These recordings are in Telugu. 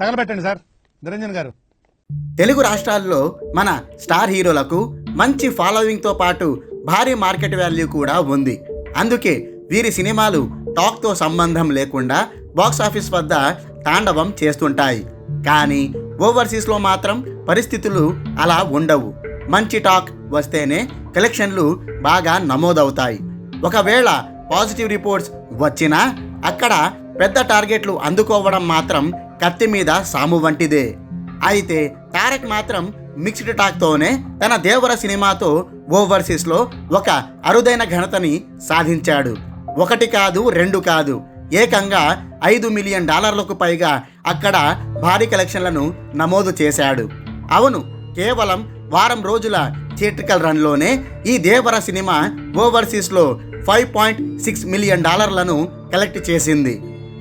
తగలబెట్టండి సార్. నిరంజన్ గారు. తెలుగు రాష్ట్రాల్లో మన స్టార్ హీరోలకు మంచి ఫాలోయింగ్తో పాటు భారీ మార్కెట్ వాల్యూ కూడా ఉంది. అందుకే వీరి సినిమాలు టాక్తో సంబంధం లేకుండా బాక్స్ ఆఫీస్ వద్ద తాండవం చేస్తుంటాయి. కానీ ఓవర్సీస్లో మాత్రం పరిస్థితులు అలా ఉండవు. మంచి టాక్ వస్తేనే కలెక్షన్లు బాగా నమోదవుతాయి. ఒకవేళ పాజిటివ్ రిపోర్ట్స్ వచ్చినా అక్కడ పెద్ద టార్గెట్లు అందుకోవడం మాత్రం కత్తి మీద సాము వంటిదే. అయితే తారక్ మాత్రం మిక్స్డ్ టాక్తోనే తన దేవర సినిమాతో ఓవర్సీస్లో ఒక అరుదైన ఘనతని సాధించాడు. ఒకటి కాదు రెండు కాదు ఏకంగా ఐదు మిలియన్ డాలర్లకు పైగా అక్కడ భారీ కలెక్షన్లను నమోదు చేశాడు. అవును కేవలం వారం రోజుల థియేట్రికల్ రన్లోనే ఈ దేవర సినిమా ఓవర్సీస్లో ఫైవ్ పాయింట్ సిక్స్ మిలియన్ డాలర్లను కలెక్ట్ చేసింది.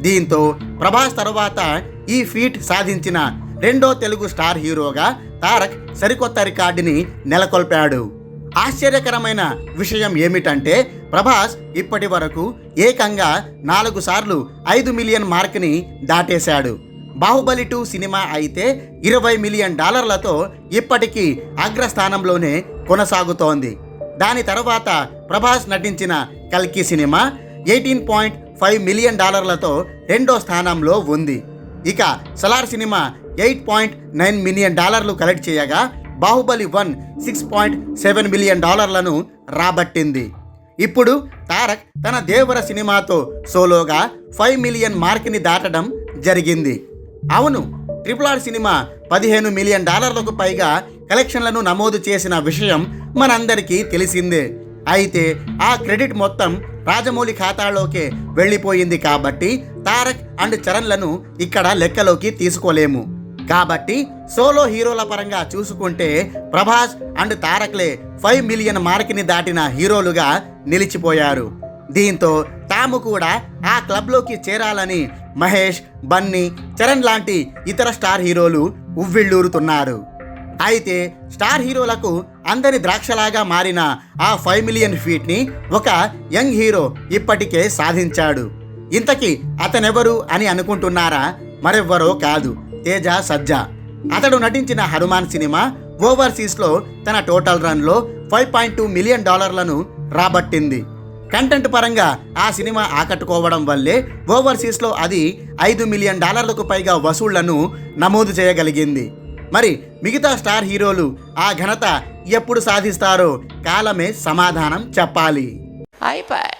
దీంతో ప్రభాస్ తర్వాత ఈ ఫీట్ సాధించిన రెండో తెలుగు స్టార్ హీరోగా తారక్ సరికొత్త రికార్డుని నెలకొల్పాడు. ఆశ్చర్యకరమైన విషయం ఏమిటంటే ప్రభాస్ ఇప్పటి వరకు ఏకంగా నాలుగు సార్లు ఐదు మిలియన్ మార్క్ని దాటేశాడు. బాహుబలి టూ సినిమా అయితే ఇరవై మిలియన్ డాలర్లతో ఇప్పటికీ అగ్రస్థానంలోనే కొనసాగుతోంది. దాని తర్వాత ప్రభాస్ నటించిన కల్కి cinema eighteen point five million డాలర్లతో రెండో స్థానంలో ఉంది. ఇక Salaar cinema eight point nine million డాలర్లు కలెక్ట్ చేయగా Baahubali one six point seven million డాలర్లను రాబట్టింది. ఇప్పుడు తారక్ తన దేవర సినిమాతో సోలోగా ఫైవ్ మిలియన్ మార్క్ని దాటడం జరిగింది. అవును ట్రిపుల్ ఆర్ సినిమా పదిహేను మిలియన్ డాలర్లకు పైగా కలెక్షన్లను నమోదు చేసిన విషయం మనందరికీ తెలిసిందే. అయితే ఆ క్రెడిట్ మొత్తం రాజమౌళి ఖాతాలోకే వెళ్ళిపోయింది కాబట్టి తారక్ అండ్ చరణ్లను ఇక్కడ లెక్కలోకి తీసుకోలేము. కాబట్టి సోలో హీరోల పరంగా చూసుకుంటే ప్రభాస్ అండ్ తారక్లే ఫైవ్ మిలియన్ మార్క్ని దాటిన హీరోలుగా నిలిచిపోయారు. దీంతో తాము కూడా ఆ క్లబ్లోకి చేరాలని మహేష్ బన్నీ చరణ్ లాంటి ఇతర స్టార్ హీరోలు ఉవ్విళ్ళూరుతున్నారు. అయితే స్టార్ హీరోలకు అందరి ద్రాక్షలాగా మారిన ఆ ఫైవ్ మిలియన్ ఫీట్ని ఒక యంగ్ హీరో ఇప్పటికే సాధించాడు. ఇంతకీ అతనెవరు అని అనుకుంటున్నారా? మరెవ్వరో కాదు. తేజ సజ్జా. అతడు నటించిన హనుమాన్ సినిమా ఓవర్సీస్లో తన టోటల్ రన్లో ఫైవ్ పాయింట్ టూ మిలియన్ డాలర్లను రాబట్టింది. కంటెంట్ పరంగా ఆ సినిమా ఆకట్టుకోవడం వల్లే ఓవర్సీస్లో అది ఐదు మిలియన్ డాలర్లకు పైగా వసూళ్ళను నమోదు చేయగలిగింది. మరి మిగతా స్టార్ హీరోలు ఆ ఘనత ఎప్పుడు సాధిస్తారో కాలమే సమాధానం చెప్పాలి. అయిపోయి.